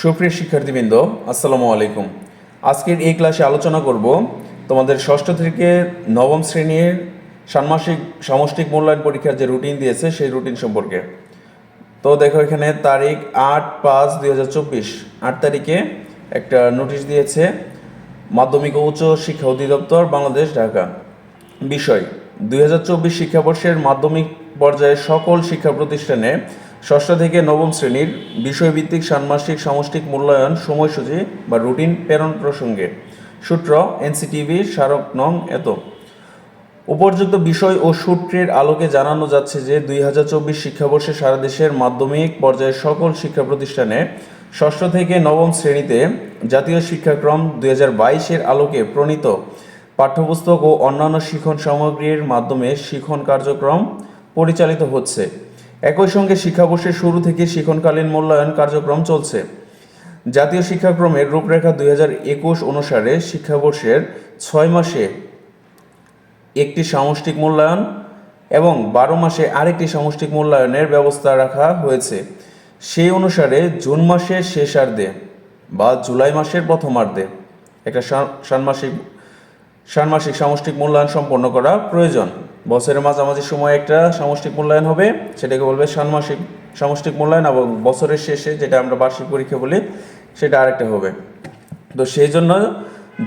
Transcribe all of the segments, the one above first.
সুপ্রিয় শিক্ষার্থীবৃন্দ, আসসালামু আলাইকুম। আজকের এই ক্লাসে আলোচনা করব তোমাদের ষষ্ঠ থেকে নবম শ্রেণির ষান্মাসিক সামষ্টিক মূল্যায়ন পরীক্ষার যে রুটিন দিয়েছে, সেই রুটিন সম্পর্কে। তো দেখো এখানে তারিখ আট পাঁচ দুই হাজার চব্বিশ, আট তারিখে একটা নোটিশ দিয়েছে মাধ্যমিক ও উচ্চ শিক্ষা অধিদপ্তর বাংলাদেশ, ঢাকা। বিষয়, দুই হাজার চব্বিশ শিক্ষাবর্ষের মাধ্যমিক পর্যায়ে সকল শিক্ষা প্রতিষ্ঠানে ষষ্ঠ থেকে নবম শ্রেণির বিষয়ভিত্তিক ষান্মাসিক সামষ্টিক মূল্যায়ন সময়সূচি বা রুটিন প্রেরণ প্রসঙ্গে। সূত্র এনসিটিভি স্মারক নং এত। উপর্যুক্ত বিষয় ও সূত্রের আলোকে জানানো যাচ্ছে যে দুই হাজার চব্বিশ শিক্ষাবর্ষে সারা দেশের মাধ্যমিক পর্যায়ের সকল শিক্ষা প্রতিষ্ঠানে ষষ্ঠ থেকে নবম শ্রেণীতে জাতীয় শিক্ষাক্রম দুই হাজার বাইশের আলোকে প্রণীত পাঠ্যপুস্তক ও অন্যান্য শিখন সামগ্রীর মাধ্যমে শিখন কার্যক্রম পরিচালিত হচ্ছে। একই সঙ্গে শিক্ষাবর্ষের শুরু থেকে শিখনকালীন মূল্যায়ন কার্যক্রম চলছে। জাতীয় শিক্ষাক্রমের রূপরেখা দুই হাজার একুশ অনুসারে শিক্ষাবর্ষের ছয় মাসে একটি সামষ্টিক মূল্যায়ন এবং বারো মাসে আরেকটি সামষ্টিক মূল্যায়নের ব্যবস্থা রাখা হয়েছে। সেই অনুসারে জুন মাসের শেষার্ধে বা জুলাই মাসের প্রথমার্ধে একটা ষা- ষান্মাসিক ষান্মাসিক সামষ্টিক মূল্যায়ন সম্পন্ন করা প্রয়োজন। বছরের মাঝামাঝি সময় একটা সামষ্টিক মূল্যায়ন হবে, সেটাকে বলবে ষান্মাসিক সামষ্টিক মূল্যায়ন এবং বছরের শেষে যেটা আমরা বার্ষিক পরীক্ষা বলি, সেটা আরেকটা হবে। তো সেই জন্য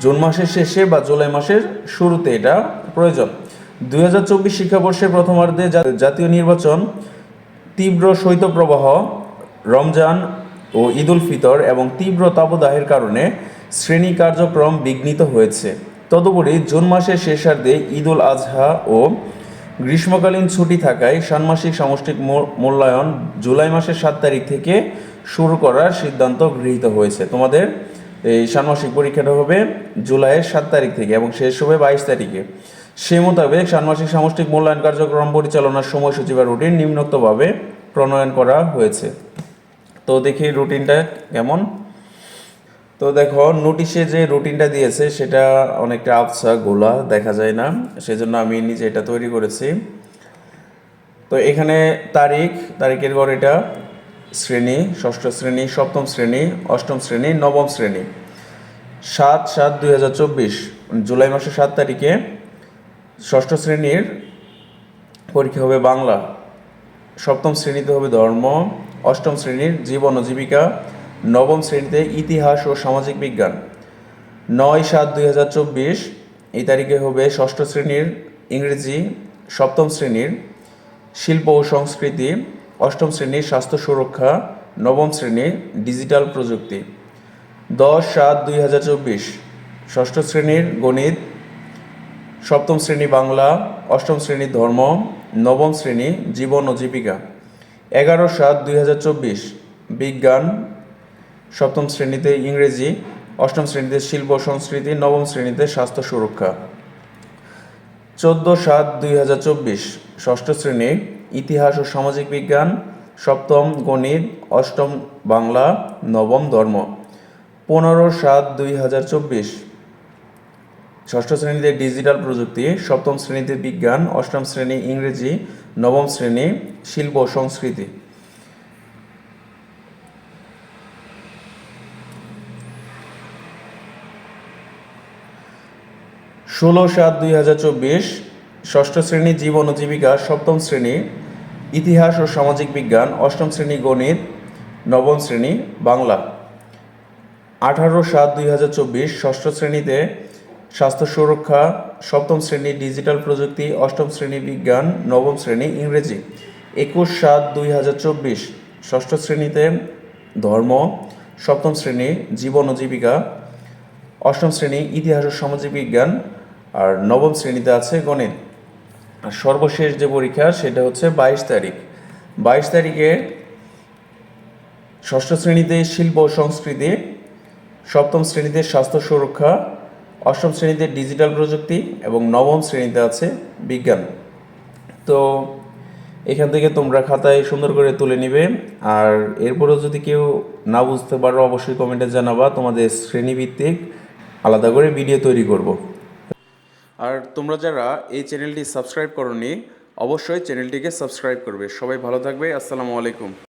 জুন মাসের শেষে বা জুলাই মাসের শুরুতে এটা প্রয়োজন। দুই হাজার চব্বিশ শিক্ষাবর্ষের প্রথমার্ধে জাতীয় নির্বাচন, তীব্র শৈত্যপ্রবাহ, রমজান ও ঈদুল ফিতর এবং তীব্র তাপদাহের কারণে শ্রেণি কার্যক্রম বিঘ্নিত হয়েছে। তদুপরি জুন মাসের শেষার্ধে ঈদ উল আজহা ও গ্রীষ্মকালীন ছুটি থাকায় ষান্মাসিক সামষ্টিক মূল্যায়ন জুলাই মাসের সাত তারিখ থেকে শুরু করার সিদ্ধান্ত গৃহীত হয়েছে। তোমাদের এই ষান্মাসিক পরীক্ষাটা হবে জুলাইয়ের সাত তারিখ থেকে এবং শেষ হবে বাইশ তারিখে। সে মোতাবেক ষান্মাসিক সামষ্টিক মূল্যায়ন কার্যক্রম পরিচালনার সময়সূচি বা রুটিন নিম্নোক্তভাবে প্রণয়ন করা হয়েছে। তো দেখি রুটিনটা কেমন? তো দেখো নোটিশে যে রুটিনটা দিয়েছে, সেটা অনেকটা আবসা গোলা, দেখা যায় না। সেজন্য আমি নিজে এটা তৈরি করেছি। তো এখানে তারিখ, তারিখের ঘর এটা শ্রেণি, ষষ্ঠ শ্রেণি, সপ্তম শ্রেণি, অষ্টম শ্রেণি, নবম শ্রেণি। সাত সাত দুই হাজার চব্বিশ জুলাই মাসের সাত তারিখে ষষ্ঠ শ্রেণির পরীক্ষা হবে বাংলা। সপ্তম শ্রেণীতে হবে ধর্ম। অষ্টম শ্রেণির জীবন ও জীবিকা। নবম শ্রেণীতে ইতিহাস ও সামাজিক বিজ্ঞান। নয় সাত দুই হাজার চব্বিশ, এই তারিখে হবে ষষ্ঠ শ্রেণির ইংরেজি সপ্তম শ্রেণির শিল্প ও সংস্কৃতি, অষ্টম শ্রেণির স্বাস্থ্য সুরক্ষা, নবম শ্রেণির ডিজিটাল প্রযুক্তি। দশ সাত দুই হাজার চব্বিশ, ষষ্ঠ শ্রেণির গণিত, সপ্তম শ্রেণি বাংলা, অষ্টম শ্রেণি ধর্ম, নবম শ্রেণি জীবন ও জীবিকা। এগারো সাত দুই হাজার চব্বিশ, বিজ্ঞান সপ্তম শ্রেণীতে ইংরেজি, অষ্টম শ্রেণীতে শিল্প সংস্কৃতি, নবম শ্রেণীতে স্বাস্থ্য সুরক্ষা। চোদ্দ সাত দুই হাজার চব্বিশ, ষষ্ঠ শ্রেণি, ইতিহাস ও সামাজিক বিজ্ঞান, সপ্তম গণিত, অষ্টম বাংলা, নবম ধর্ম। পনেরো সাত দুই হাজার চব্বিশ, ষষ্ঠ শ্রেণীতে ডিজিটাল প্রযুক্তি, সপ্তম শ্রেণীতে বিজ্ঞান, অষ্টম শ্রেণি ইংরেজি, নবম শ্রেণি শিল্প সংস্কৃতি। ষোলো সাত দুই হাজার চব্বিশ, ষষ্ঠ শ্রেণি জীবন ও জীবিকা, সপ্তম শ্রেণি, ইতিহাস ও সামাজিক বিজ্ঞান, অষ্টম শ্রেণি গণিত, নবম শ্রেণি বাংলা। আঠারো সাত দুই হাজার চব্বিশ, ষষ্ঠ শ্রেণীতে স্বাস্থ্য সুরক্ষা, সপ্তম শ্রেণি ডিজিটাল প্রযুক্তি, অষ্টম শ্রেণি বিজ্ঞান, নবম শ্রেণি ইংরেজি। একুশ সাত দুই হাজার চব্বিশ, ষষ্ঠ শ্রেণীতে ধর্ম, সপ্তম শ্রেণি জীবন ও জীবিকা, অষ্টম শ্রেণি ইতিহাস ও সামাজিক বিজ্ঞান আর নবম শ্রেণীতে আছে গণিত। আর সর্বশেষ যে পরীক্ষা, সেটা হচ্ছে বাইশ তারিখ। বাইশ তারিখে ষষ্ঠ শ্রেণীতে শিল্প ও সংস্কৃতি, সপ্তম শ্রেণীতে স্বাস্থ্য সুরক্ষা, অষ্টম শ্রেণীতে ডিজিটাল প্রযুক্তি এবং নবম শ্রেণীতে আছে বিজ্ঞান। তো এখান থেকে তোমরা খাতায় সুন্দর করে তুলে নিবে। আর এরপরেও যদি কেউ না বুঝতে পারো, অবশ্যই কমেন্টে জানাবা। তোমাদের শ্রেণীভিত্তিক আলাদা করে ভিডিও তৈরি করব। আর তোমরা যারা এই চ্যানেলটি সাবস্ক্রাইব করনি, অবশ্যই চ্যানেলটিকে সাবস্ক্রাইব করবে। সবাই ভালো থাকবে। আসসালামু আলাইকুম।